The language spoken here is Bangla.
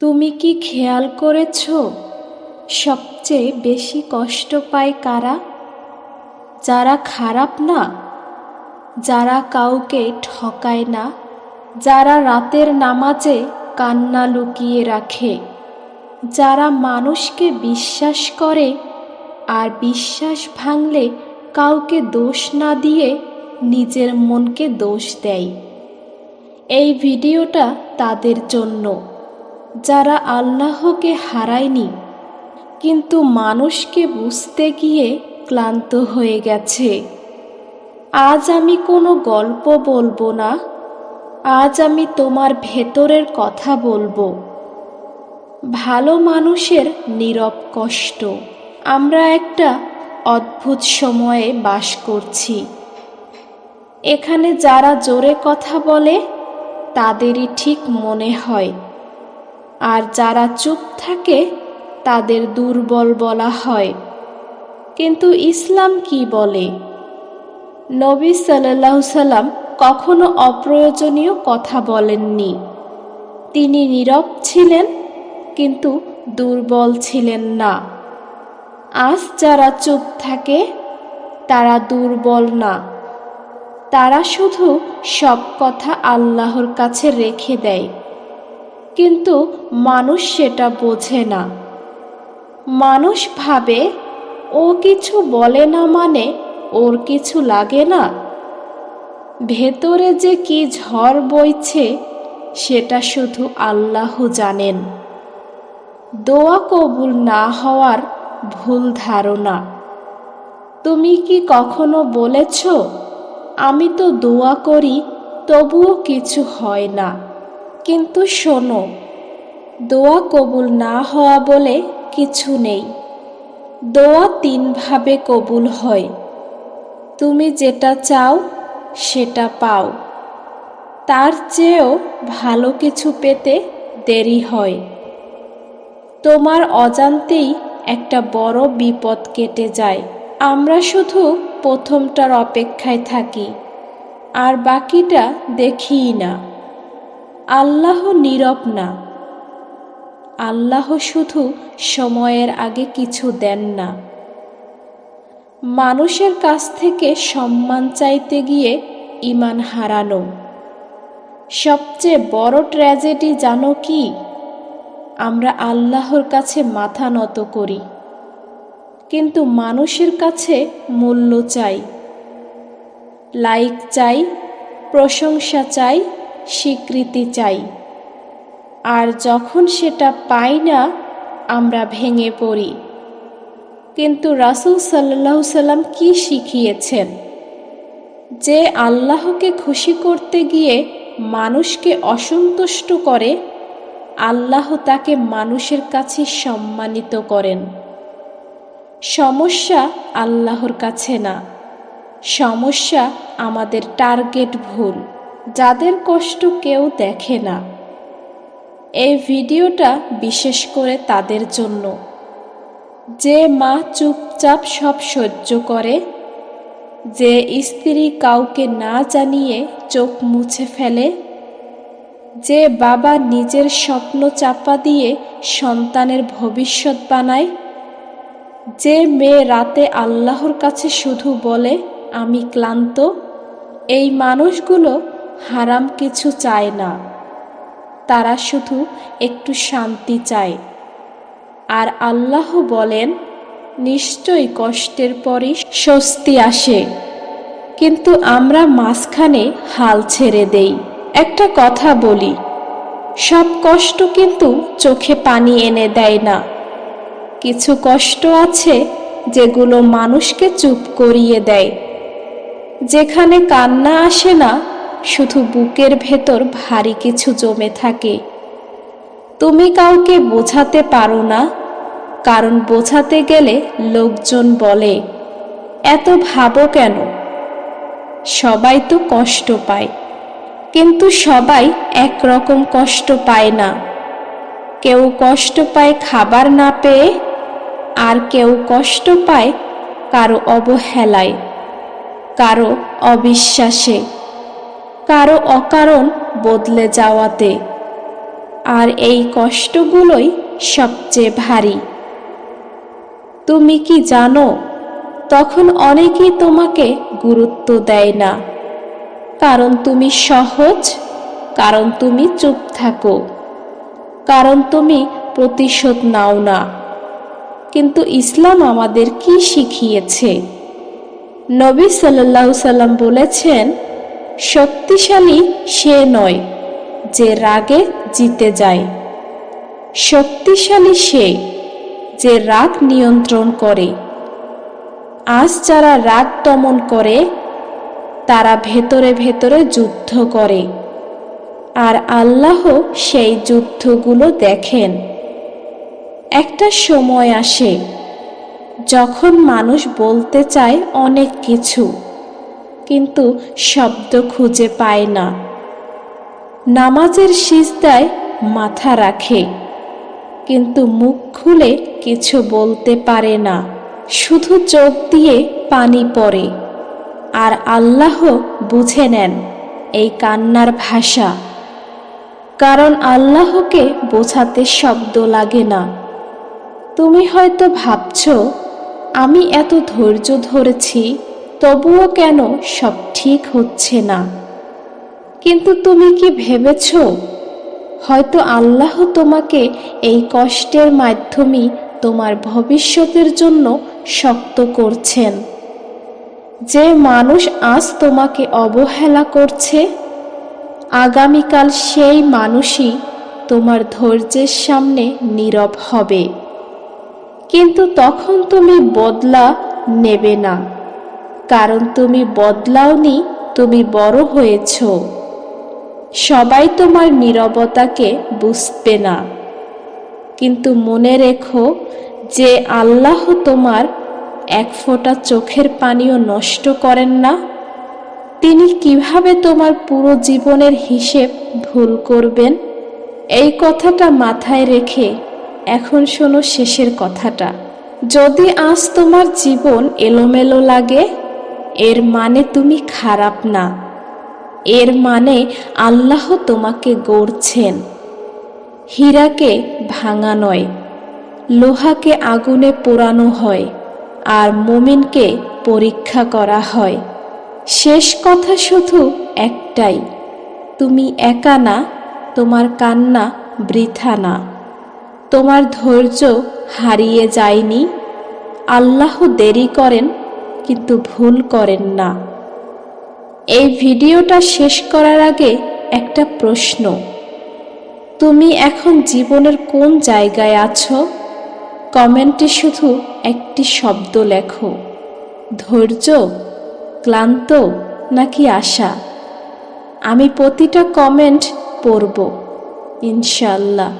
তুমি কি খেয়াল করেছ? সবচেয়ে বেশি কষ্ট পায় কারা? যারা খারাপ না, যারা কাউকে ঠকায় না, যারা রাতের নামাজে কান্না লুকিয়ে রাখে, যারা মানুষকে বিশ্বাস করে আর বিশ্বাস ভাঙলে কাউকে দোষ না দিয়ে নিজের মনকে দোষ দেয়। এই ভিডিওটা তাদের জন্য। যারা আল্লাহকে হারায়নি, কিন্তু মানুষকে বুঝতে গিয়ে ক্লান্ত হয়ে গেছে। আজ আমি কোনো গল্প বলব না, আজ আমি তোমার ভেতরের কথা বলব। ভালো মানুষের নীরব কষ্ট। আমরা একটা অদ্ভুত সময়ে বাস করছি। এখানে যারা জোরে কথা বলে, তাদেরই ঠিক মনে হয়। আর যারা চুপ থাকে, তাদের দুর্বল বলা হয়। কিন্তু ইসলাম কি বলে? নবী সাল্লাহ সাল্লাম কখনো অপ্রয়োজনীয় কথা বলেননি। তিনি নীরব ছিলেন, কিন্তু দুর্বল ছিলেন না। আজ যারা চুপ থাকে, তারা দুর্বল না। তারা শুধু সব কথা আল্লাহর কাছে রেখে দেয়। কিন্তু মানুষ সেটা বোঝে না। মানুষ ভাবে, ও কিছু বলে না মানে ওর কিছু লাগে না। ভেতরে যে কি ঝড় বইছে, সেটা শুধু আল্লাহ জানেন। দোয়া কবুল না হওয়ার ভুল ধারণা। তুমি কি কখনো বলেছ, আমি তো দোয়া করি, তবুও কিছু হয় না কিন্তু শোনো, দোয়া কবুল না হওয়া বলে কিছু নেই। দোয়া তিনভাবে কবুল হয়। তুমি যেটা চাও, সেটা পাও। তার চেয়েও ভালো কিছু পেতে দেরি হয়। তোমার অজান্তেই একটা বড় বিপদ কেটে যায়। আমরা শুধু প্রথমটার অপেক্ষায় থাকি, আর বাকিটা দেখিই না। আল্লাহ নীরব না। আল্লাহ শুধু সময়ের আগে কিছু দেন না। মানুষের কাছ থেকে সম্মান চাইতে গিয়ে ইমান হারানো। সবচেয়ে বড় ট্র্যাজেডি জানো কি? আমরা আল্লাহর কাছে মাথা নত করি। কিন্তু মানুষের কাছে মূল্য চাই। লাইক চাই, প্রশংসা চাই স্বীকৃতি চাই। আর যখন সেটা পাই না, আমরা ভেঙে পড়ি। কিন্তু রাসুল সাল্লাহ সাল্লাম কি শিখিয়েছেন? যে আল্লাহকে খুশি করতে গিয়ে মানুষকে অসন্তুষ্ট করে, আল্লাহ তাকে মানুষের কাছে সম্মানিত করেন। সমস্যা আল্লাহর কাছে না, সমস্যা আমাদের টার্গেট ভুল। যাদের কষ্ট কেউ দেখে না। এই ভিডিওটা বিশেষ করে তাদের জন্য। যে মা চুপচাপ সব সহ্য করে, যে স্ত্রী কাউকে না জানিয়ে চোখ মুছে ফেলে, যে বাবা নিজের স্বপ্ন চাপা দিয়ে সন্তানের ভবিষ্যৎ বানায়, যে মেয়ে রাতে আল্লাহর কাছে শুধু বলে, আমি ক্লান্ত, এই মানুষগুলো হারাম কিছু চায় না। তারা শুধু একটু শান্তি চায়। আর আল্লাহ বলেন, নিশ্চয়ই কষ্টের পরই স্বস্তি আসে। কিন্তু আমরা মাঝখানে হাল ছেড়ে দেই। একটা কথা বলি, সব কষ্ট কিন্তু চোখে পানি এনে দেয় না। কিছু কষ্ট আছে যেগুলো মানুষকে চুপ করিয়ে দেয়। যেখানে কান্না আসে না শুধু বুকের ভেতর ভারী কিছু জমে থাকে। তুমি কাউকে বোঝাতে পারো না, কারণ বোঝাতে গেলে লোকজন বলে, এত ভাবো কেন? সবাই তো কষ্ট পায়, কিন্তু সবাই একরকম কষ্ট পায় না। কেউ কষ্ট পায় খাবার না পেয়ে, আর কেউ কষ্ট পায় কারও অবহেলায়, কারও অবিশ্বাসে। কারও অকারণ বদলে যাওয়াতে। আর এই কষ্টগুলোই সবচেয়ে ভারী। তুমি কি জানো, তখন অনেকেই তোমাকে গুরুত্ব দেয় না। কারণ তুমি সহজ, কারণ তুমি চুপ থাকো। কারণ তুমি প্রতিশোধ নাও না। কিন্তু ইসলাম আমাদের কি শিখিয়েছে? নবী সাল্লাহ সাল্লাম বলেছেন শক্তিশালী সে নয় যে রাগে জিতে যায়। শক্তিশালী সে যে রাগ নিয়ন্ত্রণ করে। আজ যারা রাগ দমন করে, তারা ভেতরে ভেতরে যুদ্ধ করে। আর আল্লাহ সেই যুদ্ধগুলো দেখেন। একটা সময় আসে যখন মানুষ বলতে চায় অনেক কিছু। কিন্তু শব্দ খুঁজে পায় না। নামাজের সিজদায় মাথা রাখে, কিন্তু মুখ খুলে কিছু বলতে পারে না। শুধু চোখ দিয়ে পানি পড়ে, আর আল্লাহ বুঝে নেন এই কান্নার ভাষা। কারণ আল্লাহকে বোঝাতে শব্দ লাগে না। তুমি হয়তো ভাবছ, আমি এত ধৈর্য ধরেছি তবুও কেন সব ঠিক হচ্ছে না? কিন্তু তুমি কি ভেবেছ? হয়তো আল্লাহ তোমাকে এই কষ্টের মাধ্যমে তোমার ভবিষ্যতের জন্য শক্ত করছেন। যে মানুষ আজ তোমাকে অবহেলা করছে, আগামীকাল সেই মানুষই তোমার ধৈর্যের সামনে নীরব হবে। কিন্তু তখন তুমি বদলা নেবে না। কারণ তুমি বদলাওনি, তুমি বড় হয়েছ। সবাই তোমার নীরবতাকে বুঝবে না। কিন্তু মনে রেখো যে আল্লাহ তোমার এক ফোঁটা চোখের পানিও নষ্ট করেন না। তিনি কীভাবে তোমার পুরো জীবনের হিসেব ভুল করবেন? এই কথাটা মাথায় রেখে এখন শোনো শেষের কথাটা। যদি আজ তোমার জীবন এলোমেলো লাগে এর মানে তুমি খারাপ না। এর মানে আল্লাহ তোমাকে গড়ছেন। হীরাকে ভাঙা নয়, লোহাকে আগুনে পোড়ানো হয় আর মুমিনকে পরীক্ষা করা হয়। শেষ কথা শুধু একটাই, তুমি একা না, তোমার কান্না বৃথা না। তোমার ধৈর্য হারিয়ে যায়নি। আল্লাহ দেরি করেন কিন্তু ভুল করেন না। এই ভিডিওটা শেষ করার আগে একটা প্রশ্ন। তুমি এখন জীবনের কোন জায়গায় আছো? কমেন্টে শুধু একটি শব্দ লেখো। ধৈর্য, ক্লান্ত নাকি আশা? আমি প্রতিটা কমেন্ট পড়ব ইনশাল্লাহ